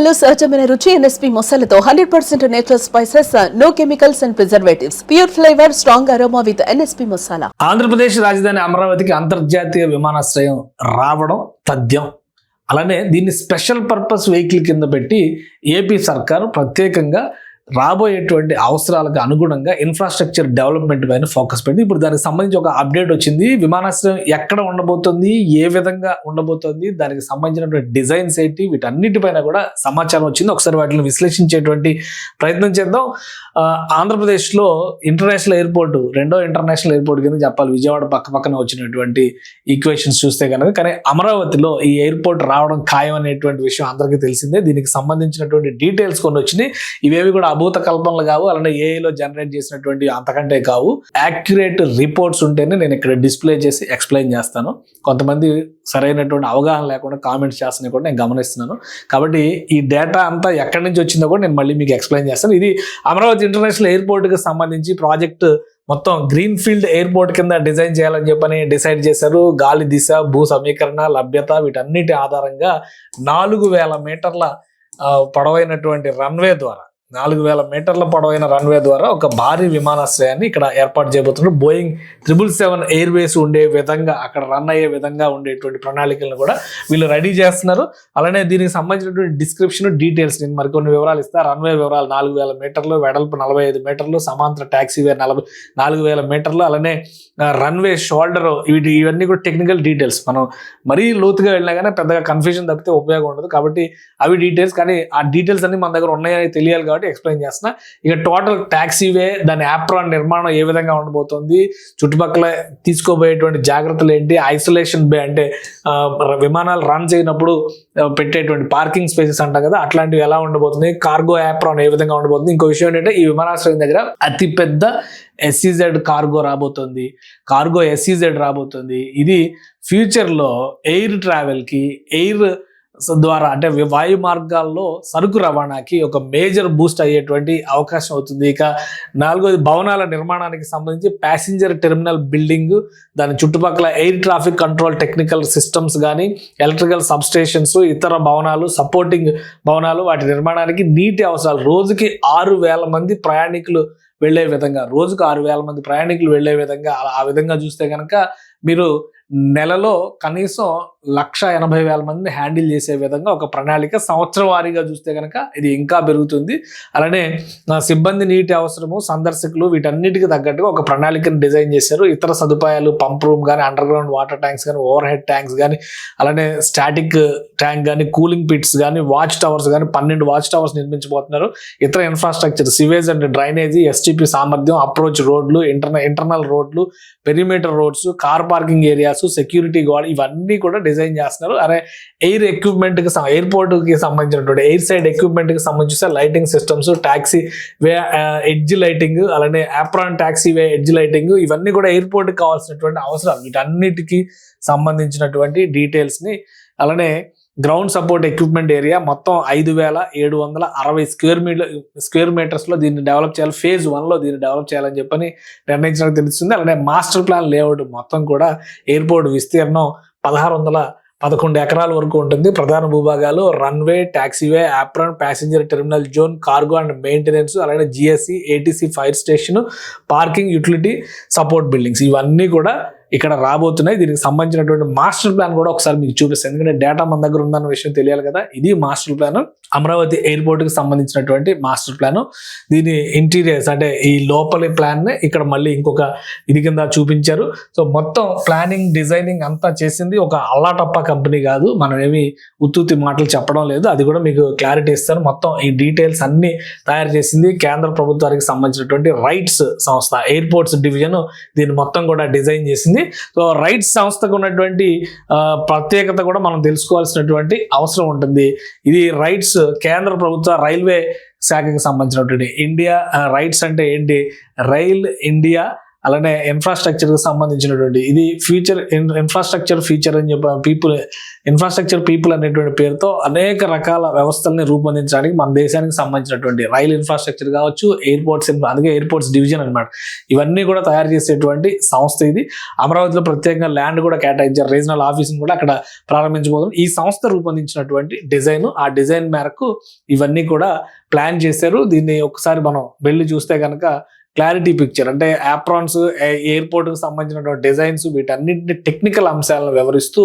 మసాలాలో సహజమైన రుచి ఎన్ఎస్పి మసాలాతో hundred percent natural spices no chemicals and preservatives. Pure flavour strong aroma with NSP masala. Andhra Pradesh రాజధాని అమరావతికి అంతర్జాతీయ విమానాశ్రయం రావడం తథ్యం. అలానే దీన్ని స్పెషల్ పర్పస్ వెహికల్ కింద పెట్టి ఏపీ సర్కారు ప్రత్యేకంగా రాబోయేటువంటి అవసరాలకు అనుగుణంగా ఇన్ఫ్రాస్ట్రక్చర్ డెవలప్మెంట్ పైన ఫోకస్ పెట్టి ఇప్పుడు దానికి సంబంధించి ఒక అప్డేట్ వచ్చింది. విమానాశ్రయం ఎక్కడ ఉండబోతుంది? ఏ విధంగా ఉండబోతుంది? దానికి సంబంధించినటువంటి డిజైన్స్ ఏంటి? వీటన్నిటిపైన కూడా సమాచారం వచ్చింది. ఒకసారి వాటిని విశ్లేషించేటువంటి ప్రయత్నం చేద్దాం. ఆంధ్రప్రదేశ్లో ఇంటర్నేషనల్ ఎయిర్పోర్ట్ రెండో ఇంటర్నేషనల్ ఎయిర్పోర్ట్ కింద చెప్పాలి. విజయవాడ పక్క పక్కన వచ్చినటువంటి ఈక్వేషన్స్ చూస్తే కనుక కానీ అమరావతిలో ఈ ఎయిర్పోర్ట్ రావడం ఖాయం అనేటువంటి విషయం అందరికీ తెలిసిందే. దీనికి సంబంధించినటువంటి డీటెయిల్స్ కొన్ని వచ్చినాయి. ఇవేవి కూడా అభూత కల్పనలు కావు అలానే ఏఐలో జనరేట్ చేసినటువంటి అంతకంటే కావు. యాక్యురేట్ రిపోర్ట్స్ ఉంటేనే నేను ఇక్కడ డిస్ప్లే చేసి ఎక్స్ప్లెయిన్ చేస్తాను. కొంతమంది సరైనటువంటి అవగాహన లేకుండా కామెంట్స్ చేస్తున్నాయి కూడా నేను గమనిస్తున్నాను. కాబట్టి ఈ డేటా అంతా ఎక్కడి నుంచి వచ్చిందో కూడా నేను మళ్ళీ మీకు ఎక్స్ప్లెయిన్ చేస్తాను. ఇది అమరావతి ఇంటర్నేషనల్ ఎయిర్పోర్ట్కి సంబంధించి ప్రాజెక్ట్ మొత్తం గ్రీన్ ఫీల్డ్ ఎయిర్పోర్ట్ కింద డిజైన్ చేయాలని చెప్పని డిసైడ్ చేశారు. గాలి దిశ భూ సమీకరణ లభ్యత వీటన్నిటి ఆధారంగా నాలుగు వేల మీటర్ల పొడవైనటువంటి రన్వే ద్వారా నాలుగు వేల మీటర్ల పొడవైన రన్వే ద్వారా ఒక భారీ విమానాశ్రయాన్ని ఇక్కడ ఏర్పాటు చేయబోతున్నారు. బోయింగ్ త్రిబుల్ సెవెన్ ఎయిర్వేస్ ఉండే విధంగా అక్కడ రన్ అయ్యే విధంగా ఉండేటువంటి ప్రణాళికలను కూడా వీళ్ళు రెడీ చేస్తున్నారు. అలానే దీనికి సంబంధించినటువంటి డిస్క్రిప్షన్ డీటెయిల్స్ నేను మరికొన్ని వివరాలు ఇస్తా. రన్వే వివరాలు నాలుగు వేల మీటర్లు వెడల్పు నలభై ఐదు మీటర్లు సమాంతర ట్యాక్సీవే నలభై నాలుగు వేల మీటర్లు అలానే రన్వే షోల్డర్ వీటి ఇవన్నీ కూడా టెక్నికల్ డీటెయిల్స్. మనం మరీ లోతుగా వెళ్ళినా కానీ పెద్దగా కన్ఫ్యూజన్ తప్పితే ఉపయోగం ఉండదు. కాబట్టి అవి డీటెయిల్స్ కానీ ఆ డీటెయిల్స్ అన్ని మన దగ్గర ఉన్నాయని తెలియాలి కాబట్టి ఎక్స్ప్లెయిన్ చేస్తున్నా. ఇక టోటల్ ట్యాక్సీవే దాని యాప్రాన్ నిర్మాణం ఏ విధంగా ఉండబోతోంది చుట్టుపక్కల తీసుకోబోయేటువంటి జాగ్రత్తలు ఏంటి ఐసోలేషన్ బే అంటే విమానాలు రన్ చేయనప్పుడు పెట్టేటువంటి పార్కింగ్ స్పేసెస్ అంటాం కదా అట్లాంటివి ఎలా ఉండబోతుంది కార్గో యాప్రాన్ ఏ విధంగా ఉండబోతుంది. ఇంకో విషయం ఏంటంటే ఈ విమానాశ్రయం దగ్గర అతిపెద్ద ఎస్సీజెడ్ కార్గో రాబోతుంది. కార్గో ఎస్సీజెడ్ రాబోతుంది. ఇది ఫ్యూచర్లో ఎయిర్ ట్రావెల్కి ఎయిర్ ద్వారా అంటే వాయు మార్గాల్లో సరుకు రవాణాకి ఒక మేజర్ బూస్ట్ అయ్యేటువంటి అవకాశం అవుతుంది. ఇక నాలుగోది భవనాల నిర్మాణానికి సంబంధించి ప్యాసింజర్ టెర్మినల్ బిల్డింగ్ దాని చుట్టుపక్కల air traffic control technical systems కానీ ఎలక్ట్రికల్ సబ్స్టేషన్స్ ఇతర భవనాలు సపోర్టింగ్ భవనాలు వాటి నిర్మాణానికి నీటి అవసరాలు. రోజుకి ఆరు వేల మంది ప్రయాణికులు వెళ్ళే విధంగా రోజుకు ఆరు వేల మంది ప్రయాణికులు వెళ్ళే విధంగా అలా- ఆ విధంగా చూస్తే కనుక మీరు నెలలో కనీసం లక్ష ఎనభై వేల మందిని హ్యాండిల్ చేసే విధంగా ఒక ప్రణాళిక సంవత్సరం వారీగా చూస్తే కనుక ఇది ఇంకా పెరుగుతుంది. అలానే సిబ్బంది నీటి అవసరము సందర్శకులు వీటన్నిటికి తగ్గట్టుగా ఒక ప్రణాళికను డిజైన్ చేశారు. ఇతర సదుపాయాలు పంప్ రూమ్ కానీ అండర్ గ్రౌండ్ వాటర్ ట్యాంక్స్ కానీ ఓవర్ హెడ్ ట్యాంక్స్ కానీ అలానే స్టాటిక్ ట్యాంక్ కానీ కూలింగ్ పిట్స్ కానీ వాచ్ టవర్స్ కానీ పన్నెండు వాచ్ టవర్స్ నిర్మించబోతున్నారు. ఇతర infrastructure sewage and drainage STP సామర్థ్యం అప్రోచ్ రోడ్లు ఇంటర్నల్ ఇంటర్నల్ రోడ్లు perimeter roads car parking areas security guard ఇవన్నీ కూడా డిజైన్ చేస్తున్నారు. అరే ఎయిర్ ఎక్విప్మెంట్కి ఎయిర్పోర్ట్కి సంబంధించినటువంటి ఎయిర్ సైడ్ ఎక్విప్మెంట్కి సంబంధించిన lighting systems taxi way edge lighting అలానే apron taxi way edge lighting ఇవన్నీ కూడా ఎయిర్పోర్ట్కి కావాల్సినటువంటి అవసరాలు. వీటన్నిటికీ సంబంధించినటువంటి డీటెయిల్స్ని అలానే గ్రౌండ్ సపోర్ట్ ఎక్విప్మెంట్ ఏరియా మొత్తం ఐదు వేల ఏడు వందల అరవై స్క్వేర్ మీటర్ స్క్వేర్ మీటర్స్లో దీన్ని డెవలప్ చేయాలి. ఫేజ్ వన్లో దీన్ని డెవలప్ చేయాలని చెప్పని నిర్ణయించడానికి తెలుస్తుంది. అలానే మాస్టర్ ప్లాన్ లేఅవుట్ మొత్తం కూడా ఎయిర్పోర్ట్ విస్తీర్ణం పదహారు వందల పదకొండు ఎకరాల వరకు ఉంటుంది. ప్రధాన భూభాగాలు runway taxiway apron passenger terminal zone cargo and maintenance అలానే GSC ATC fire station parking utility support buildings ఇవన్నీ కూడా ఇక్కడ రాబోతున్నాయి. దీనికి సంబంధించినటువంటి మాస్టర్ ప్లాన్ కూడా ఒకసారి మీకు చూపిస్తాను. ఎందుకంటే డేటా మన దగ్గర ఉందన్న విషయం తెలియాలి కదా. ఇది మాస్టర్ ప్లాన్. అమరావతి ఎయిర్పోర్ట్కి సంబంధించినటువంటి మాస్టర్ ప్లాన్. దీని ఇంటీరియర్స్ అంటే ఈ లోపలి ప్లాన్ ఇక్కడ మళ్ళీ ఇంకొక ఇది కింద చూపించారు. సో మొత్తం ప్లానింగ్ డిజైనింగ్ అంతా చేసింది ఒక అల్లాటప్ప కంపెనీ కాదు. మనం ఏమి ఉత్తుత్తి మాటలు చెప్పడం లేదు. అది కూడా మీకు క్లారిటీ ఇస్తాను. మొత్తం ఈ డీటెయిల్స్ అన్ని తయారు చేసింది కేంద్ర ప్రభుత్వానికి సంబంధించినటువంటి రైట్స్ సంస్థ ఎయిర్పోర్ట్స్ డివిజన్. దీన్ని మొత్తం కూడా డిజైన్ చేసింది. సో రైట్స్ సంస్థకు ఉన్నటువంటి ప్రత్యేకత కూడా మనం తెలుసుకోవాల్సినటువంటి అవసరం ఉంటుంది. ఇది రైట్స్ కేంద్ర ప్రభుత్వ రైల్వే శాఖకి సంబంధించినటువంటి ఇండియా రైట్స్ అంటే ఏంటి? రైల్ ఇండియా అలానే ఇన్ఫ్రాస్ట్రక్చర్కి సంబంధించినటువంటి ఇది ఫ్యూచర్ ఇన్ఫ్రాస్ట్రక్చర్ ఫ్యూచర్ అని చెప్పి పీపుల్ ఇన్ఫ్రాస్ట్రక్చర్ పీపుల్ అనేటువంటి పేరుతో అనేక రకాల వ్యవస్థల్ని రూపొందించడానికి మన దేశానికి సంబంధించినటువంటి రైల్ ఇన్ఫ్రాస్ట్రక్చర్ కావచ్చు ఎయిర్పోర్ట్స్ అందుకే ఎయిర్పోర్ట్స్ డివిజన్ అన్నమాట. ఇవన్నీ కూడా తయారు చేసేటువంటి సంస్థ ఇది. అమరావతిలో ప్రత్యేకంగా ల్యాండ్ కూడా కేటాయించారు. రీజనల్ ఆఫీస్ని కూడా అక్కడ ప్రారంభించబోతుంది ఈ సంస్థ రూపొందించినటువంటి డిజైన్ ఆ డిజైన్ మేరకు ఇవన్నీ కూడా ప్లాన్ చేశారు. దీన్ని ఒకసారి మనం వెళ్ళి చూస్తే కనుక క్లారిటీ పిక్చర్ అంటే యాప్రాన్స్ ఎయిర్పోర్ట్కి సంబంధించినటువంటి డిజైన్స్ వీటన్నింటిని టెక్నికల్ అంశాలను వివరిస్తూ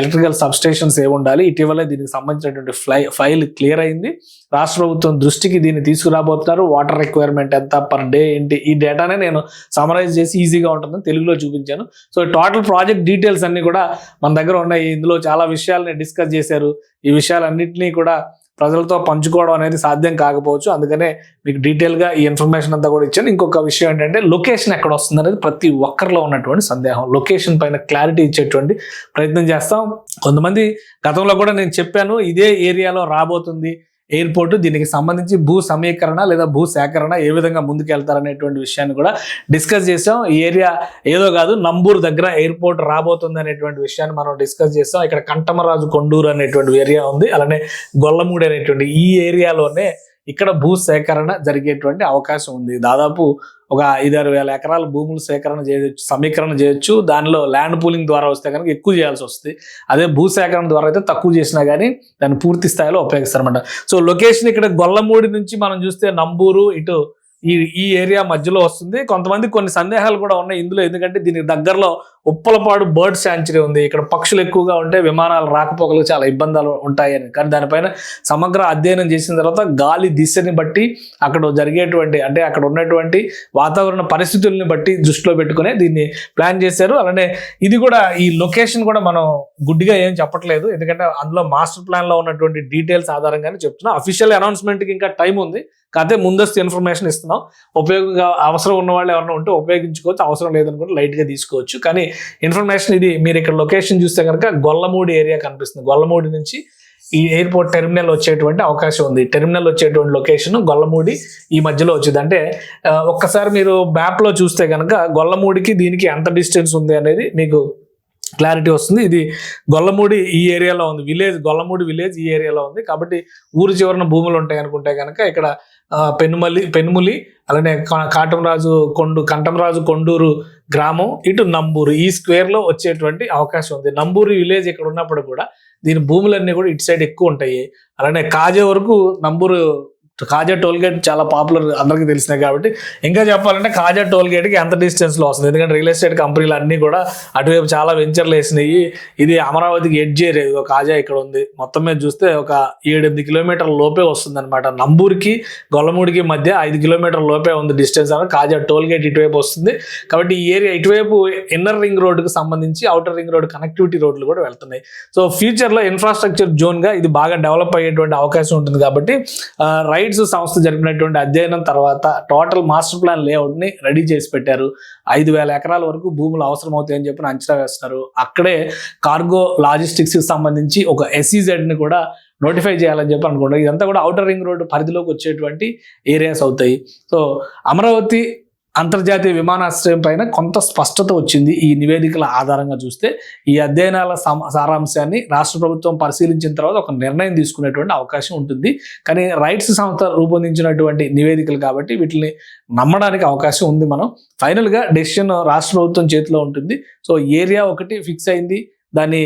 ఎలక్ట్రికల్ సబ్స్టేషన్స్ ఏ ఉండాలి ఇటీవలే దీనికి సంబంధించినటువంటి ఫ్లై ఫైల్ క్లియర్ అయింది. రాష్ట్ర ప్రభుత్వం దృష్టికి దీన్ని తీసుకురాబోతున్నారు. వాటర్ రిక్వైర్మెంట్ ఎంత పర్ డే ఏంటి ఈ డేటానే నేను సమరైజ్ చేసి ఈజీగా ఉంటుందని తెలుగులో చూపించాను. సో టోటల్ ప్రాజెక్ట్ డీటెయిల్స్ అన్ని కూడా మన దగ్గర ఉన్నాయి. ఇందులో చాలా విషయాలని డిస్కస్ చేశారు. ఈ విషయాలన్నింటినీ కూడా ప్రజలతో పంచుకోవడం అనేది సాధ్యం కాకపోవచ్చు. అందుకనే మీకు డీటెయిల్గా ఈ ఇన్ఫర్మేషన్ అంతా కూడా ఇచ్చాను. ఇంకొక విషయం ఏంటంటే లొకేషన్ ఎక్కడ వస్తుంది అనేది ప్రతి ఒక్కరిలో ఉన్నటువంటి సందేహం. లొకేషన్ పైన క్లారిటీ ఇచ్చేటువంటి ప్రయత్నం చేస్తాం. కొంతమంది గతంలో కూడా నేను చెప్పాను ఇదే ఏరియాలో రాబోతుంది. ఎయిర్పోర్ట్ దీనికి సంబంధించి భూ సమీకరణ లేదా భూ సేకరణ ఏ విధంగా ముందుకెళ్తారనేటువంటి విషయాన్ని కూడా డిస్కస్ చేసాం ఈ ఏరియా ఏదో కాదు నంబూరు దగ్గర ఎయిర్పోర్ట్ రాబోతుంది అనేటువంటి విషయాన్ని మనం డిస్కస్ చేస్తాం ఇక్కడ కంటమరాజు కొండూరు అనేటువంటి ఏరియా ఉంది. అలానే గొల్లమూడి అనేటువంటి ఈ ఏరియాలోనే ఇక్కడ భూ సేకరణ జరిగేటువంటి అవకాశం ఉంది. దాదాపు ఒక ఐదారు వేల ఎకరాల భూములు సేకరణ చేయొచ్చు సమీకరణ చేయొచ్చు. దానిలో ల్యాండ్ పూలింగ్ ద్వారా వస్తే కనుక ఎక్కువ చేయాల్సి వస్తుంది. అదే భూ సేకరణ ద్వారా అయితే తక్కువ చేసినా కానీ దాన్ని పూర్తి స్థాయిలో ఉపయోగిస్తారన్నమాట. సో లొకేషన్ ఇక్కడ గొల్లమూడి నుంచి మనం చూస్తే నంబూరు ఇటు ఈ ఈ ఏరియా మధ్యలో వస్తుంది. కొంతమంది కొన్ని సందేహాలు కూడా ఉన్నాయి ఇందులో. ఎందుకంటే దీనికి దగ్గరలో ఉప్పలపాడు బర్డ్ శాంచురీ ఉంది. ఇక్కడ పక్షులు ఎక్కువగా ఉంటే విమానాలు రాకపోకలు చాలా ఇబ్బందులు ఉంటాయని కానీ దానిపైన సమగ్ర అధ్యయనం చేసిన తర్వాత గాలి దిశని బట్టి అక్కడ జరిగేటువంటి అంటే అక్కడ ఉన్నటువంటి వాతావరణ పరిస్థితుల్ని బట్టి దృష్టిలో పెట్టుకునే దీన్ని ప్లాన్ చేశారు. అలానే ఇది కూడా ఈ లొకేషన్ కూడా మనం గుడ్డిగా ఏం చెప్పట్లేదు. ఎందుకంటే అందులో మాస్టర్ ప్లాన్లో ఉన్నటువంటి డీటెయిల్స్ ఆధారంగానే చెప్తున్నా. అఫీషియల్ అనౌన్స్మెంట్కి ఇంకా టైం ఉంది. కాకపోతే ముందస్తు ఇన్ఫర్మేషన్ ఇస్తున్నాం. ఉపయోగంగా అవసరం ఉన్న వాళ్ళు ఎవరైనా ఉంటే ఉపయోగించుకోవచ్చు. అవసరం లేదనుకుంటే లైట్గా తీసుకోవచ్చు. కానీ ఇన్ఫర్మేషన్ ఇది మీరు ఇక్కడ లొకేషన్ చూస్తే కనుక గొల్లమూడి ఏరియా కనిపిస్తుంది. గొల్లమూడి నుంచి ఈ ఎయిర్పోర్ట్ టెర్మినల్ వచ్చేటువంటి అవకాశం ఉంది. టెర్మినల్ వచ్చేటువంటి లొకేషన్ గొల్లమూడి ఈ మధ్యలో వచ్చింది. అంటే ఒక్కసారి మీరు మ్యాప్లో చూస్తే కనుక గొల్లమూడికి దీనికి ఎంత డిస్టెన్స్ ఉంది అనేది మీకు క్లారిటీ వస్తుంది. ఇది గొల్లమూడి ఈ ఏరియాలో ఉంది. విలేజ్ గొల్లమూడి విలేజ్ ఈ ఏరియాలో ఉంది. కాబట్టి ఊరు చివరన భూములు ఉంటాయి అనుకుంటే కనుక ఇక్కడ పెనుమలి పెనుమల్లి పెనుములి అలానే కా- కాటంరాజు కొండు కంటంరాజు కొండూరు గ్రామం ఇటు నంబూరు. ఈ స్క్వేర్లో వచ్చేటువంటి అవకాశం ఉంది. నంబూరు విలేజ్ ఇక్కడ ఉన్నప్పుడు కూడా దీని భూములన్నీ కూడా ఇటు సైడ్ ఎక్కువ ఉంటాయి. అలానే కాజే వరకు నంబూరు కాజా టోల్ గేట్ చాలా పాపులర్ అందరికీ తెలిసినాయి కాబట్టి. ఇంకా చెప్పాలంటే కాజా టోల్ గేట్కి ఎంత డిస్టెన్స్లో వస్తుంది? ఎందుకంటే రియల్ ఎస్టేట్ కంపెనీలు అన్నీ కూడా అటువైపు చాలా వెంచర్లు వేసినాయి. ఇది అమరావతికి ఎడ్జ్ ఏరియా. ఒక కాజా ఇక్కడ ఉంది. మొత్తం మీద చూస్తే ఒక ఏడెనిమిది కిలోమీటర్ల లోపే వస్తుంది అనమాట నంబూరుకి గొల్లమూడికి మధ్య ఐదు కిలోమీటర్ల లోపే ఉంది డిస్టెన్స్ అని కాజా టోల్ గేట్ ఇటువైపు వస్తుంది. కాబట్టి ఈ ఏరియా ఇటువైపు ఇన్నర్ రింగ్ రోడ్డుకి సంబంధించి అవుటర్ రింగ్ రోడ్ కనెక్టివిటీ రోడ్లు కూడా వెళ్తున్నాయి. సో ఫ్యూచర్లో ఇన్ఫ్రాస్ట్రక్చర్ జోన్గా ఇది బాగా డెవలప్ అయ్యేటువంటి అవకాశం ఉంటుంది కాబట్టి రైట్ రైట్స్ సంస్థ జరిపినటువంటి అధ్యయనం తర్వాత టోటల్ మాస్టర్ ప్లాన్ లేఅవుట్ని రెడీ చేసి పెట్టారు. ఐదు వేల ఎకరాల వరకు భూములు అవసరం అవుతాయని చెప్పి అంచనా వేస్తున్నారు. అక్కడే కార్గో లాజిస్టిక్స్కి సంబంధించి ఒక ఎస్ఈజెడ్ని ని కూడా నోటిఫై చేయాలని చెప్పి అనుకుంటారు ఇదంతా కూడా అవుటర్ రింగ్ రోడ్ పరిధిలోకి వచ్చేటువంటి ఏరియాస్ అవుతాయి. సో అమరావతి అంతర్జాతీయ విమానాశ్రయం పైన కొంత స్పష్టత వచ్చింది. ఈ నివేదికల ఆధారంగా చూస్తే ఈ అధ్యయనాల సారాంశాన్ని రాష్ట్ర ప్రభుత్వం పరిశీలించిన తర్వాత ఒక నిర్ణయం తీసుకునేటువంటి అవకాశం ఉంటుంది. కానీ రైట్స్ సంస్థ రూపొందించినటువంటి నివేదికలు కాబట్టి వీటిని నమ్మడానికి అవకాశం ఉంది మనం. ఫైనల్గా డెసిషన్ రాష్ట్ర ప్రభుత్వం చేతిలో ఉంటుంది. సో ఏరియా ఒకటి ఫిక్స్ అయింది. దాన్ని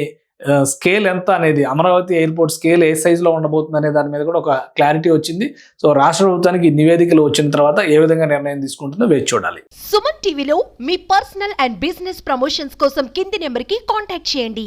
స్కేల్ ఎంత అనేది అమరావతి ఎయిర్పోర్ట్ స్కేల్ ఏ సైజులో ఉండబోతుంది అనే దాని మీద కూడా ఒక క్లారిటీ వచ్చింది. సో రాష్ట్ర ప్రభుత్వానికి నివేదికలు వచ్చిన తర్వాత ఏ విధంగా నిర్ణయం తీసుకుంటుందో వేచి చూడాలి. సుమన్ టీవీలో మీ పర్సనల్ అండ్ బిజినెస్ ప్రమోషన్స్ కోసం కింది నెంబర్కి కాంటాక్ట్ చేయండి.